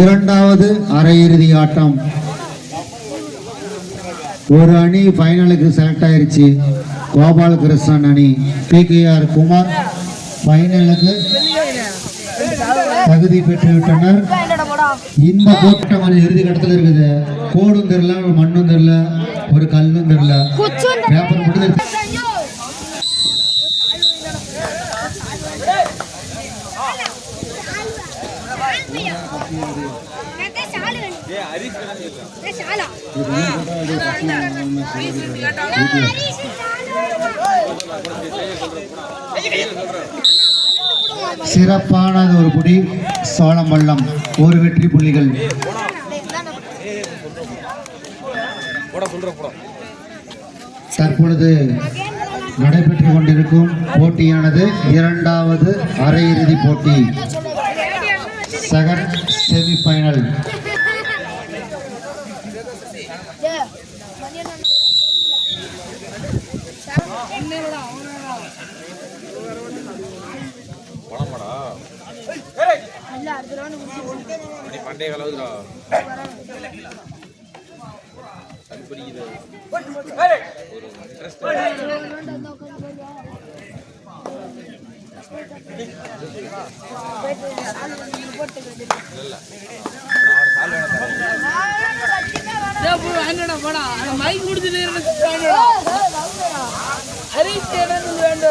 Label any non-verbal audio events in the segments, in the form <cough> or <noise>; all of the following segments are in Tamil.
இரண்டாவது அரையிறுதி ஆட்டம். ஒரு அணி ஃபைனலுக்கு செலக்ட் ஆயிருச்சு. கோபால் கிருஷ்ணன் அணி பிகேஆர் குமார் ஃபைனலுக்கு தகுதி பெற்றுவிட்டனர் இந்த கூட்டம் வந்து இறுதி கட்டத்தில் இருக்குது. கோடும் தெரியல மண்ணும் தெரியல ஒரு கல்லும் தெரியல. பேப்பர் மட்டும் சிறப்பானது ஒரு புடி சோழமல்லம் ஒரு வெற்றி புள்ளிகள். தற்பொழுது நடைபெற்றுக் கொண்டிருக்கும் போட்டியானது இரண்டாவது அரையிறுதி போட்டி. Second semifinal. பண்டைய கலவுதுடா படிக்குது என்னடா போடா அந்த மைக் முடிச்சுட்டு ஹரிஷ் எனக்கு ரெண்டு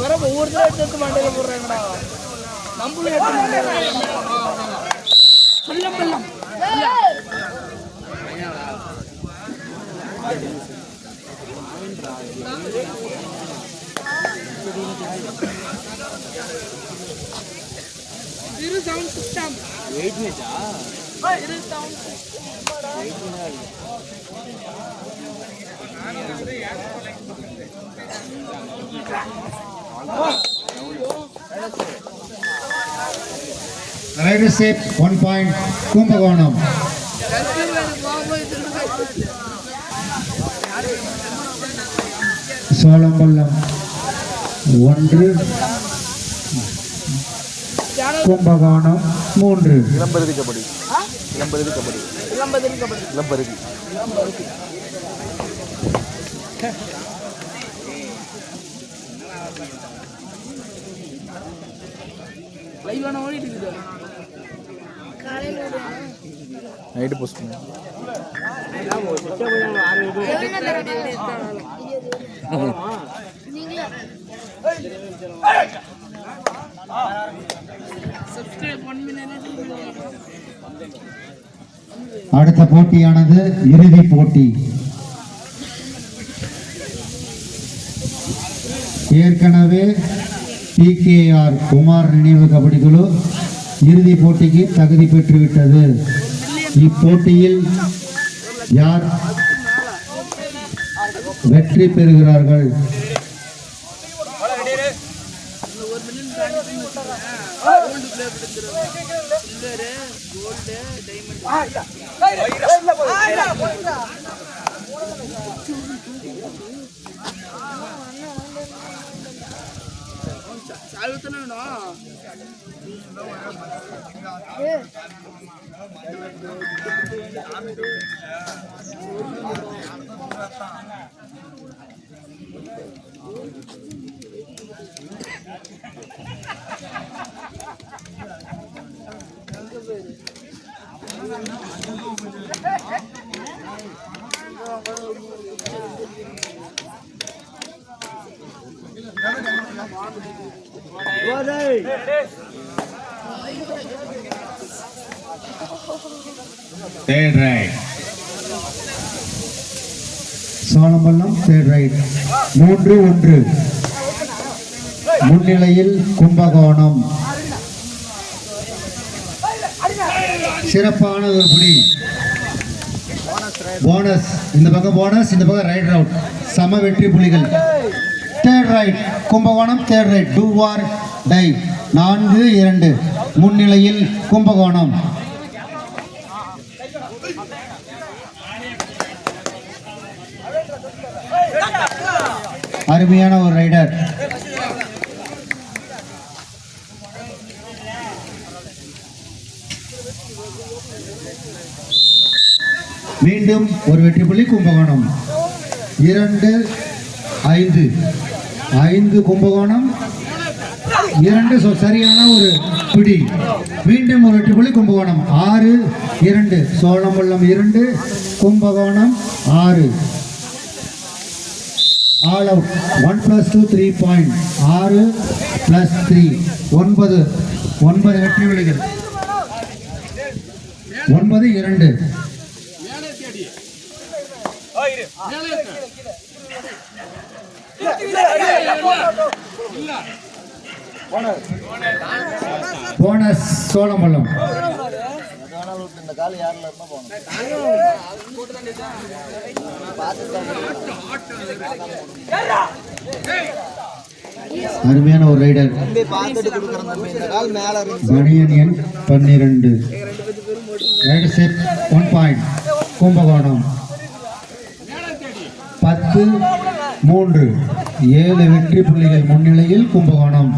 வர ஒவ்வொருத்தரும் எடுத்து எடுத்து மண்டையில போடுறாங்கடா. நம்மளும் எடுத்து மண்டையில சொல்லம் பல்லம் இரு சவுண்ட் சிஸ்டம் இரு சவுண்ட் ரைடு சேப் ஒன் பாயிண்ட் கும்பகோணம். சோழம்பள்ளம் ஒன்று. கும்பகோணம் மூன்று. இளம்பருதி கபடி இளம்பருதி கபடி. இளம்பருதி கபடி. இளம்பருதி. லைவான ஓடிட்டு இருக்குது நைட்டு போஸ்ட் அடுத்த போட்டியானது இறுதி போட்டி. ஏற்கனவே பிகேஆர் குமார் நினைவு கபடி குழு இறுதிப் போட்டிக்கு தகுதி பெற்றுவிட்டது. இப்போட்டியில் யார் வெற்றி பெறுகிறார்கள்? டைமண்ட் తాగుతున్నాను Thank you. Play third raid Cholampallam third raid மூன்று ஒன்று. முன்னிலையில் கும்பகோணம். சிறப்பான ஒரு புடி போனஸ் இந்த பக்கம் போனஸ் இந்த பக்கம் ரைட் ரவுட் சம வெற்றி புலிகள். Third raid Kumbakonam. Third raid do or die நான்கு இரண்டு. முன்னிலையில் கும்பகோணம். அருமையான ஒரு ரைடர் மீண்டும் ஒரு வெற்றி புள்ளி கும்பகோணம். இரண்டு ஐந்து. ஐந்து கும்பகோணம் இரண்டு சொ- சரியான ஒரு பிடி. மீண்டும் ஒரு வெற்றி புள்ளி கும்பகோணம் ஆறு இரண்டு. சோழம்பள்ளம் இரண்டு. கும்பகோணம் ஆறு. All out one plus two three point ஆறு பிளஸ் த்ரீ ஒன்பது. ஒன்பது வெற்றி புள்ளிகள். ஒன்பது இரண்டு. போனஸ் சோழம்பள்ளம் அருமையான ஒரு ரைடர் பனியன் எண் பன்னிரண்டு. ரைடு செட் ஒன் பாயிண்ட் கும்பகோணம். பத்து. மூன்று ஏழு வெற்றி புள்ளிகள் முன்னிலையில் கும்பகோணம்.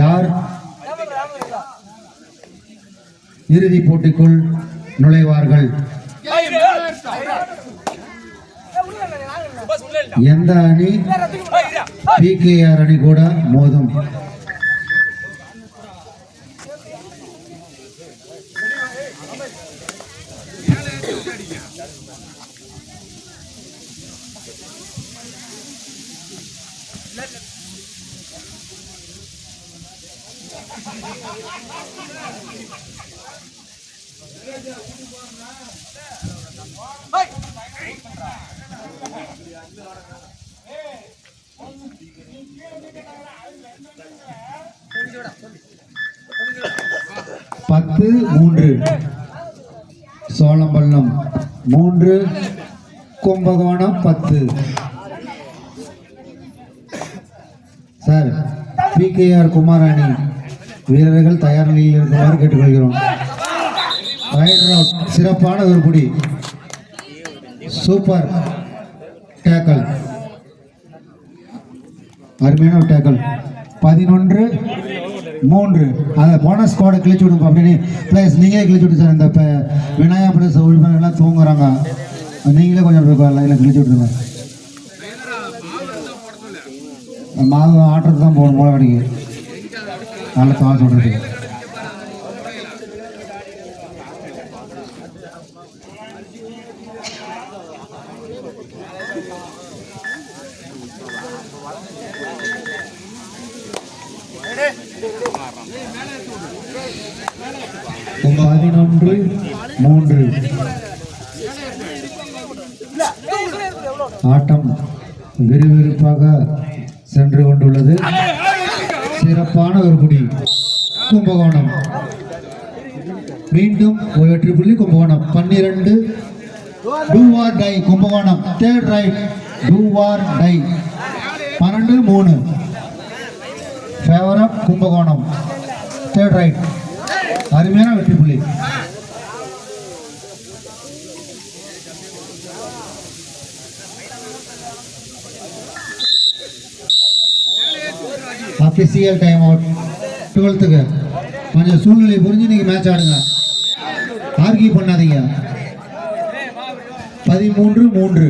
யார்? இறுதிப் போட்டிக்குள் நுழைவார்கள். எந்த அணி? பிகேஆர் அணி கூட மோதும். பத்து மூன்று. சோழம்பள்ளம் மூன்று. கும்பகோணம் பத்து. சார் பி கேஆர் குமாராணி வீரர்கள் தயார் நிலையில் இருக்குமாறு கேட்டுக்கொள்கிறோம். சிறப்பான ஒரு குடி சூப்பர் டேக்கல் அருமையான ஒரு டேக்கல் பதினொன்று. மூன்று. அதை போனஸ் ஸ்குவாடை கிழிச்சு விடுங்க அப்படின்னு பிளேஸ் நீங்களே கிழிச்சு விட்டு சார். இந்த இப்போ விநாயகா பிரதேச உறுப்பினர்கள்லாம் தூங்குறாங்க. நீங்களே கொஞ்சம் லைனில் கிழிச்சு விட்டுருங்க மாவு ஆட்டுறது தான் போகணும் போல கடைக்கு நல்லா தவா சொல்கிறேன் பதினொன்று மூன்று ஆட்டம் விறுவிறுப்பாக சென்று கொண்டுள்ளது. சிறப்பான ஒரு குடி. கும்பகோணம். மீண்டும் ஒரு வெற்றி புள்ளி கும்பகோணம். பன்னிரண்டு. Do or die Kumbakonam. Third raid do or die பன்னெண்டு மூணு. Favour of Kumbakonam. Third raid அருமையான வெற்றி புள்ளி. அபிஷியல் டைம் அவுட் டுவெல்த்துக்கு கொஞ்சம் சூழ்நிலை புரிஞ்சு நீங்கள் மேட்ச் ஆடுங்க. ஆர்கியூ பண்ணாதீங்க. பதிமூன்று மூன்று.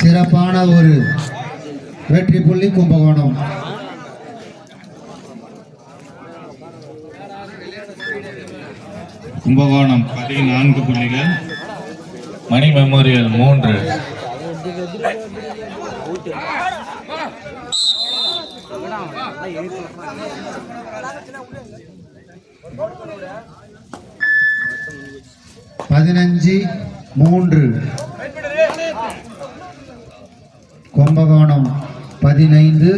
சிறப்பான ஒரு வெற்றி புள்ளி கும்பகோணம். கும்பகோணம் பதினான்கு புள்ளிகள் மணி மெமோரியல் மூன்று. பதினஞ்சு மூன்று. கும்பகோணம் பதினைந்து.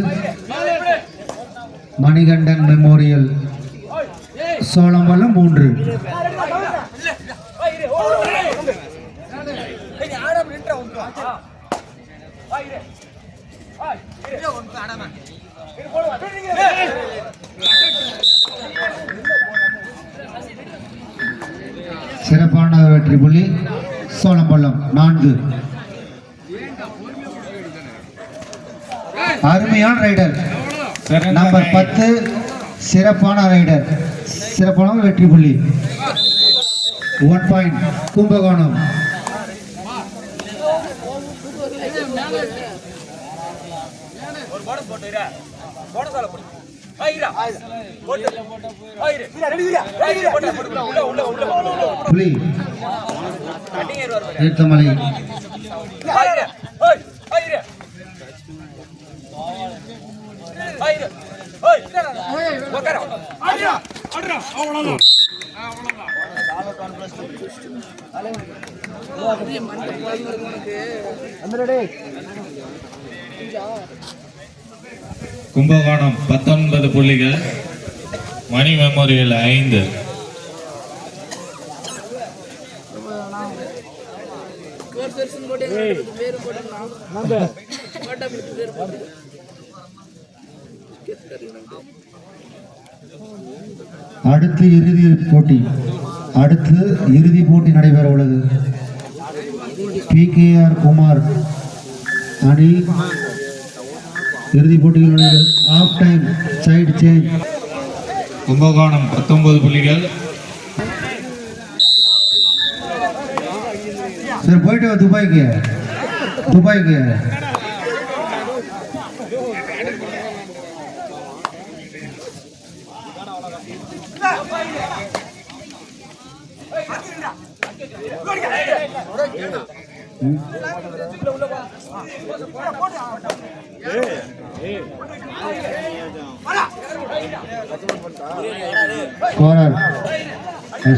மணிகண்டன் மெமோரியல் சோழம்பலம் மூன்று. சிறப்பான வெற்றி புள்ளி சோழம்பள்ளம் நான்கு. அருமையான ரைடர் நம்பர் பத்து சிறப்பான ரைடர் சிறப்பான வெற்றி புள்ளி. One point Kumbakonam. புலி ஏத்தமலை கும்பகோணம் பத்தொன்பது புள்ளிகள் மணி மெமோரியல் ஐந்து. போட்டு எங்களுக்கு பேர் போட்டு போட்டா பேர் போட்டு அடுத்து இறுதி போட்டி. அடுத்து இறுதி போட்டி நடைபெற உள்ளது. பிகேஆர் குமார் அணி இறுதி போட்டிகளுடைய half time side change Kumbakonam பத்தொன்பது புள்ளிகள். சரி போயிட்டு துபாய்க்கு. துபாய்க்கு. ஸ்கோரர்.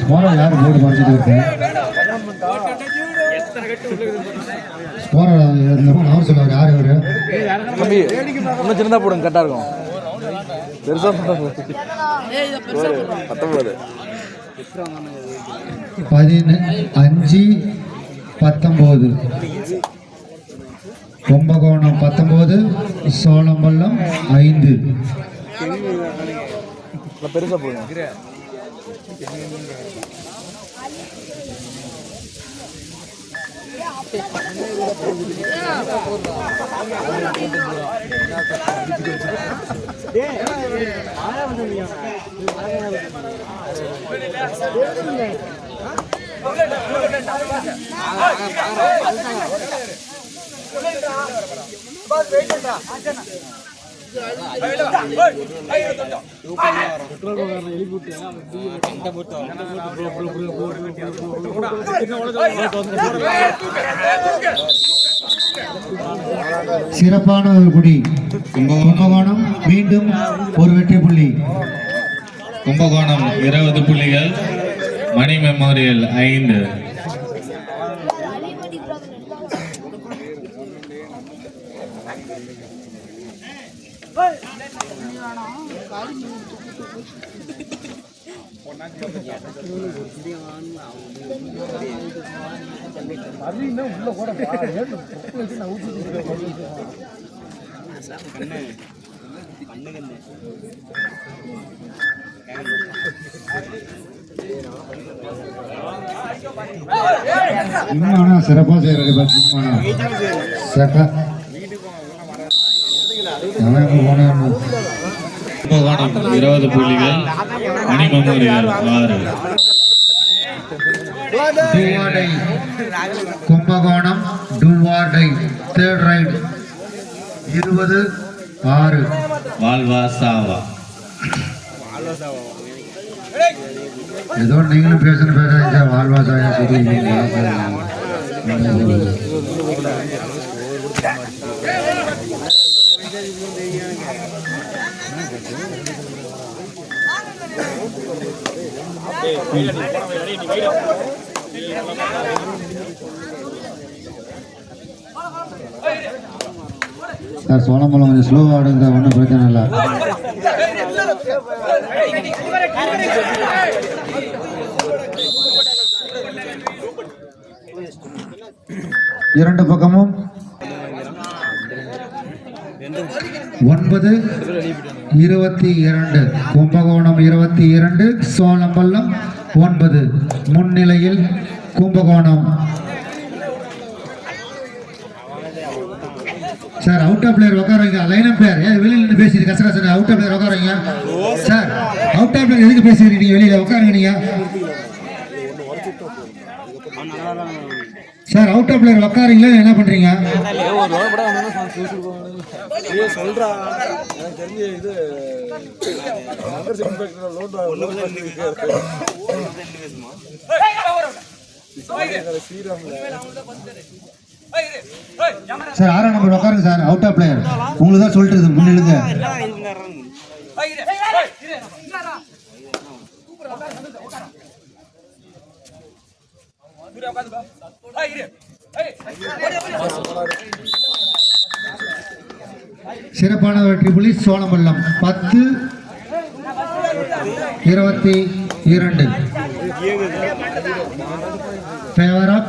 ஸ்கோரர் யார் போர்டு மறைச்சிட்டு இருக்கேன் ஸ்கோரர் அவர் சொல்லுவார். யார் இவர்? தம்பி இன்னும் சின்னதாக போடுங்க கரெக்டாக இருக்கும். பெருசாக போடுங்க பத்தொம்பது பதின அஞ்சு பத்தொம்போது. கும்பகோணம் பத்தொம்போது சோழம்பள்ளம் ஐந்து. பெருசாக போடுங்க. சிறப்பான ஒரு குடி. கும்பகோணம். மீண்டும் ஒரு வெற்றி புள்ளி. கும்பகோணம் இருபது புள்ளிகள். மணி மெமோரியல் ஐந்து. இன்னும் <laughs> சிறப்பாக <laughs> <laughs> அவன் போனான்னு கும்பகோணம் இருபது புள்ளிகள். மணி மெமோரியல் ஆறு. டூவாடை கும்பகோணம் டூவாடை தேர்ட் ரைட் இருபது ஆறு. வாழ்வா சாவா ஏதோ நீங்களும் பேசணும் பேசுறீங்க வாழ்வாசாயம் சொல்லுவீங்க சார் சோளம்பழம் கொஞ்சம் ஸ்லோவாக ஆடுங்க ஒன்றும் பிரச்சனை இல்லை. இரண்டு பக்கமும். ஒன்பது இருபத்தி இரண்டு. கும்பகோணம் இருபத்தி இரண்டு சோழம்பள்ளம் ஒன்பது. முன்னிலையில் Kumbakonam sir out of player உட்காருங்க லைன் அப் பிளேயர் ஏன் வெளியில நின்று பேசிட்டு கசகசன அவுட் ஆஃப் பிளேயர் உட்காருங்க சார் அவுட் ஆஃப் பிளேயர் எதுக்கு பேசுறீங்க நீங்க வெளியில உட்காருங்க நீங்க சார் அவுட் ஆஃப் பிளேயர் உட்காருங்களா என்ன பண்றீங்க சொல்றா சார் ஆறாம் நம்பர் உட்காருங்க சார். அவுட் ஆஃப் பிளேயர் உங்களுக்கு தான் சொல்லிட்டு முன்னிலுங்க சிறப்பான வெற்றி புலி சோழமல்லம். பத்து இருபத்தி இரண்டு. ஃபேவர் ஆஃப்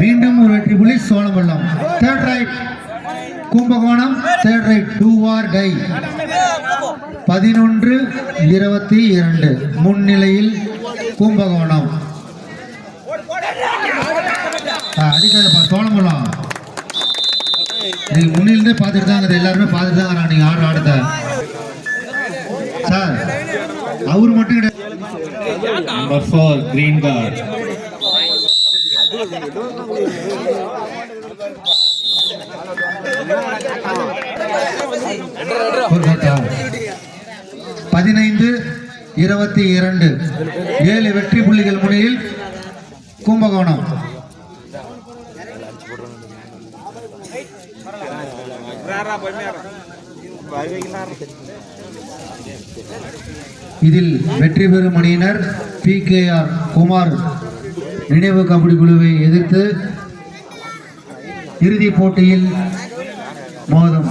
மீண்டும் ஒரு வெற்றி புலி Cholamallam third raid Kumbakonam. Third raid do or die பதினொன்று இருபத்தி இரண்டு. முன்னிலையில் கும்பகோணம். அடிக்காதப்பா சோழமல்லம் நீங்க முன்னிலிருந்தே பார்த்துட்டு தான் எல்லாருமே பார்த்துட்டு தான் நீங்க ஆடுற ஆடுத சார். அவர் மட்டும் கிடையாது. Number பதினைந்து இருபத்தி இரண்டு. ஏழு வெற்றி புள்ளிகள் முனையில் கும்பகோணம். இதில் வெற்றி பெறும் அணியினர் பி கே ஆர் குமார். நினைவு கபடி குழுவை எதிர்த்து இறுதிப் போட்டியில் மோதும்.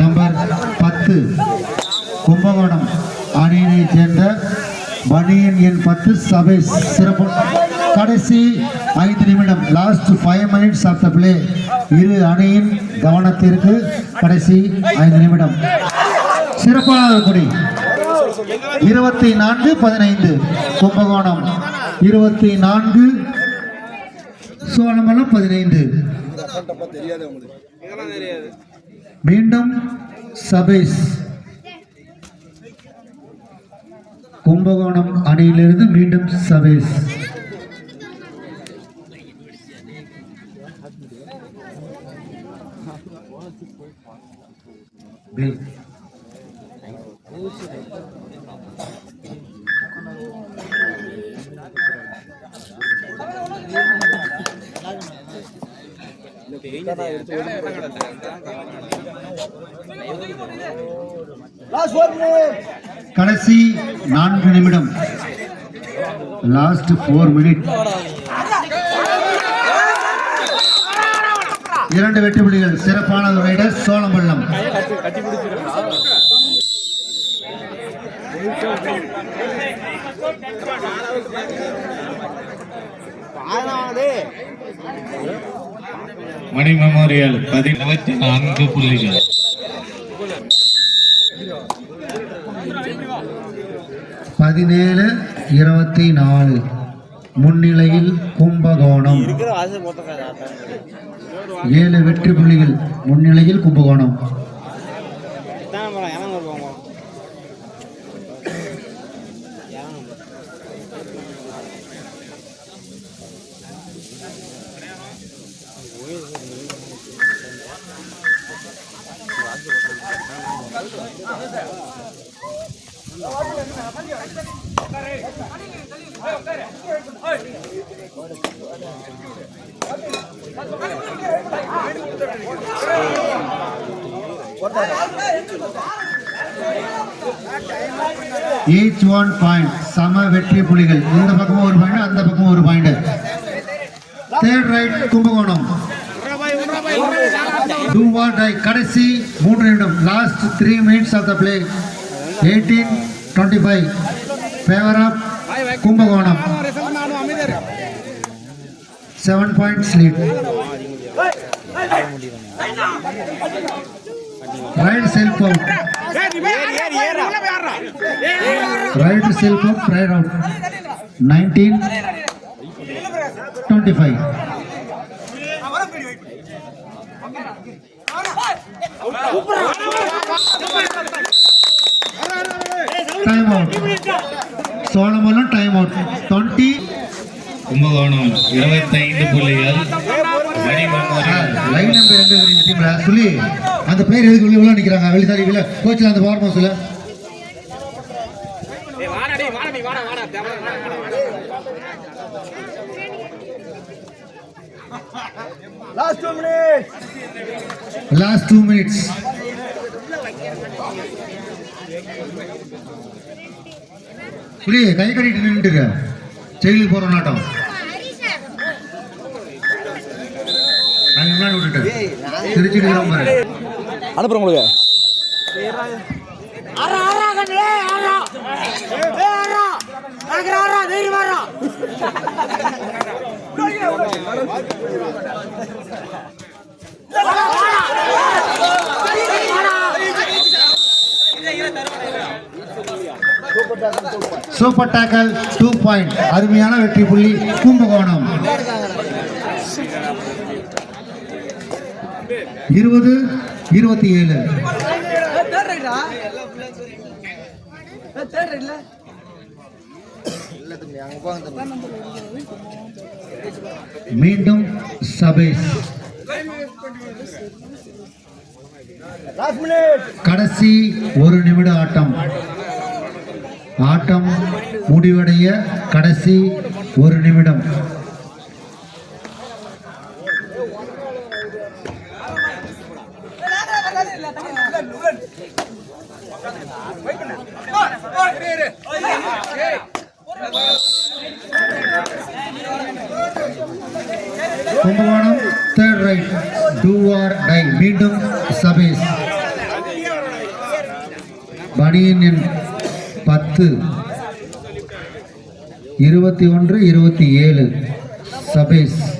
நம்பர் பத்து. கும்பகோணம் அணியினைச் சேர்ந்த பனியன் எண் பத்து சபை சிறப்பு. கடைசி ஐந்து நிமிடம் last five minutes of the play இரு அணியின் கவனத்திற்கு கடைசி ஐந்து நிமிடம். சிறப்பான குடி. இருபத்தி நான்கு பதினைந்து. கும்பகோணம் இருபத்தி நான்கு. சோழமலம் பதினைந்து. தெரியாது மீண்டும் சபேஷ் கும்பகோணம் அணியிலிருந்து மீண்டும் சபேஸ். எடுத்து கடைசி நான்கு நிமிடம். லாஸ்ட் ஃபோர் மினிட் இரண்டு வெற்றி புள்ளிகள். சிறப்பான ரைடர் சோழம்பள்ளம். மணி மெமோரியல் பதினெட்டு நான்கு புள்ளிகள். பதினேழு இருபத்தி நாலு. முன்னிலையில் கும்பகோணம். ஏழு வெற்றி புள்ளிகள். முன்னிலையில் கும்பகோணம். ஈச் ஒன் பாயிண்ட் சம வெற்றி புலிகள். இந்த பக்கமும் ஒரு பாயிண்ட் அந்த பக்கமும் ஒரு பாயிண்ட் தேர்ட் ரைட் கும்பகோணம். டூ வாட் கடைசி மூன்று நிமிடம். Last three minutes of the play eighteen twenty five favour of Kumbakonam seven points lead raid self out raid self out raid out nineteen twenty five time out Cholamalam time out twenty Kumbakonam இருபத்தைந்து புள்ளிகள். லைன் நம்பர் எங்க இருக்கிறீங்க டீம்ல சொல்லி. அந்த பிளேயர் எதுக்கு உள்ள உள்ள நிக்கிறாங்க? வெளிசாரி உள்ள கோச்சில் அந்த பவர் மவுஸ்ல லாஸ்ட் டூ மினிட்ஸ் புலி கை கட்டிட்டு நின்றுட்டு ஜெயிலுக்கு போற நாட்டம். முன்னாடி விட்டுட்டு. திருச்சிட்டு அனுப்புறேன் உங்களுக்கு. ஆறா ஆறா கண்ணு. ஆறா. ஆறா. நடக்கிற ஆறா. தைரியம் ஆறா. Super tackle two point. அருமையான வெற்றி புள்ளி கும்பகோணம். இருபது இருபத்தி ஏழு. மீண்டும் சபேஷ். கடைசி ஒரு நிமிட ஆட்டம். ஆட்டம் முடிவடைய கடைசி ஒரு நிமிடம். Kumbakonam third raid do or die மீண்டும் சபேஸ். பணியின் பத்து. இருபத்தி ஒன்று இருபத்தி ஏழு. சபேஸ்.